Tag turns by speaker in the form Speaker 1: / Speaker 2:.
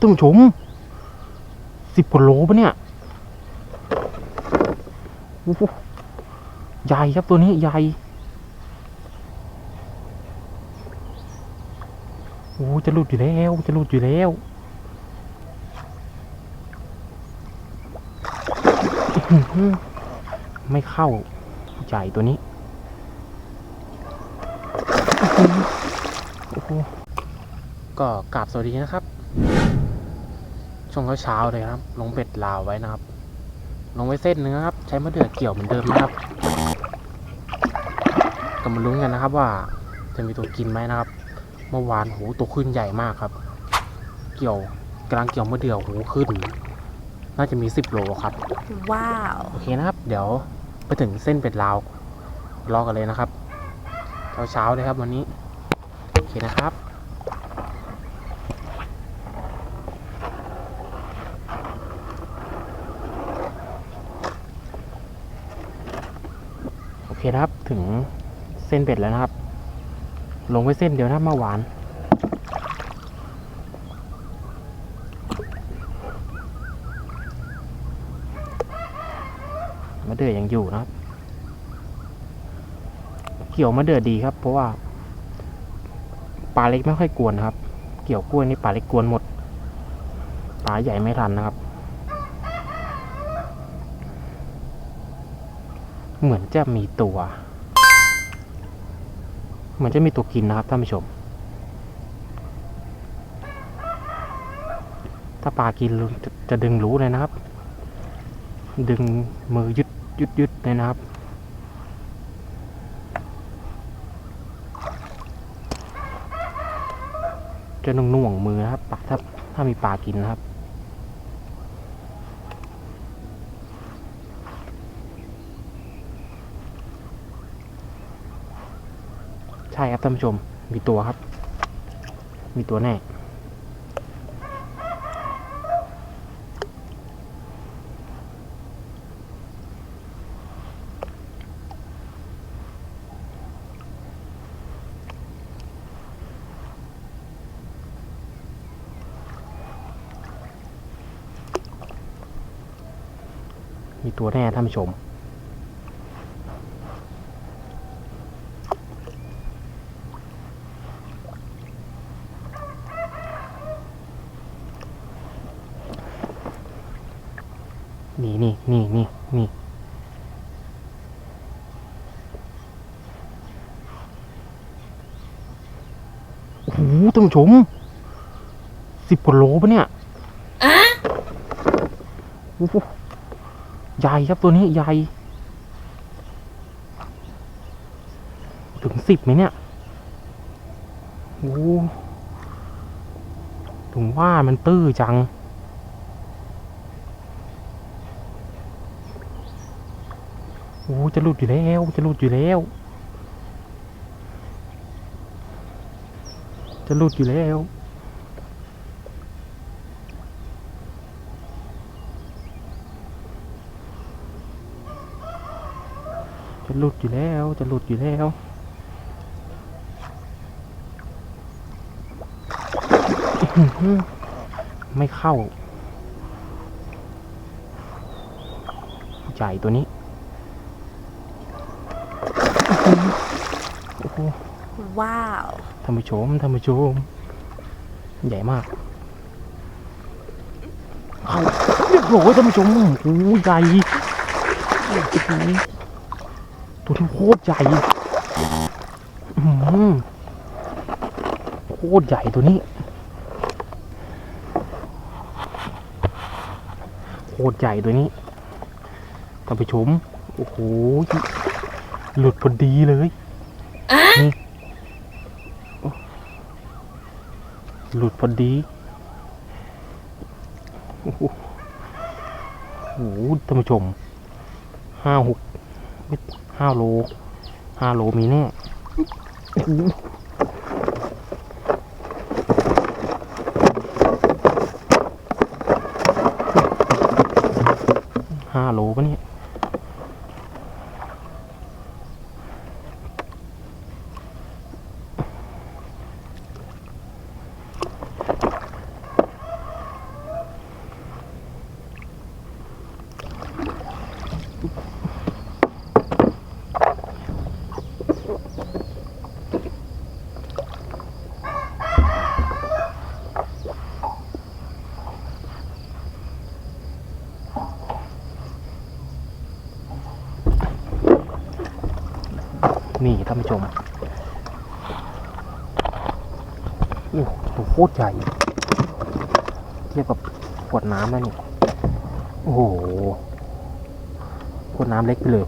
Speaker 1: ท่านผู้ชมสิบกว่าโลปะเนี่ยโอ้โหใหญ่ครับตัวนี้ใหญ่โอ้จะหลุดอยู่แล้วจะหลุดอยู่แล้วไม่เข้าใหญ่ตัวนี้ก็กราบสวัสดีนะครับ ช่วงเช้าๆเลยครับ ลงเป็ดลาวไว้นะครับ ลงไว้เส้นเนื้อครับ ใช้มะเดื่อเกี่ยวเหมือนเดิมนะครับก็มาลุ้นกันนะครับว่าจะมีตัวกินไหมนะครับ เมื่อวานโหตัวขึ้นใหญ่มากครับ เกี่ยวกำลังเกี่ยวมะเดื่อโหขึ้น น่าจะมีสิบโลครับ
Speaker 2: ว้าว
Speaker 1: โอเคนะครับ เดี๋ยวไปถึงเส้นเป็ดลาวรอกันเลยนะครับ เช้าๆเลยครับวันนี้ โอเคนะครับ เคนะครับถึงเส้นเป็ดแล้วนะครับ ลงไว้เส้นเดียวนะเมื่อวานมะเดื่อยังอยู่นะครับ เกี่ยวมะเดื่อดีครับ เพราะว่าปลาเล็กไม่ค่อยกวนนะครับ เกี่ยวกล้วยนี่ปลาเล็กกวนหมด ปลาใหญ่ไม่ทันนะครับ เหมือนจะมีตัว เหมือนจะมีตัวกินนะครับท่านผู้ชม ถ้าปลากินจะจะดึงรู้เลยนะครับ ดึงมือยึดยึดยึดเลยนะครับจะนุ่งน่วงๆมือนะครับปะถ้าถ้ามีปลากินนะครับ ช่ครับท่านผู้ชม มีตัวครับ มีตัวแน่ มีตัวแน่ท่านผู้ชม นี่นี่นี่นี่นี่โอ้โหท่านผู้ชมสิบกว่าโลปะเนี่ยโอ้โหใหญ่ครับตัวนี้ใหญ่ ถึงสิบไหมเนี่ย โอ้โหถึงว่ามันตื้อจัง โอ้จะหลุดอยู่แล้วจะหลุดอยู่แล้ว จะหลุดอยู่แล้วจะหลุดอยู่แล้วจะหลุดอยู่แล้วไม่เข้าใหญ่ตัวนี้ โอ้โห
Speaker 2: ว้าว
Speaker 1: ท่านผู้ชมท่านผู้ชม ใหญ่มากเอาเรียบร้อยท่านผู้ชมโอ้โหใหญ่ตัวที่โคตรใหญ่โคตรใหญ่ตัวนี้โคตรใหญ่ตัวนี้ท่านผู้ชมโอ้โห หลุดพอดีเลยนี่โอ้หลุดพอดีโอ้โหโอ้โหท่านผู้ชมห้าหกเม็ดห้าโลห้าโลมีแน่โอ้โหห้าโลปะเนี่ย นี่ท่านผู้ชมโอ้โหโคตรใหญ่เทียบกับขวดน้ำแล้วนี่ โอ้โหขวดน้ำเล็กไปเลย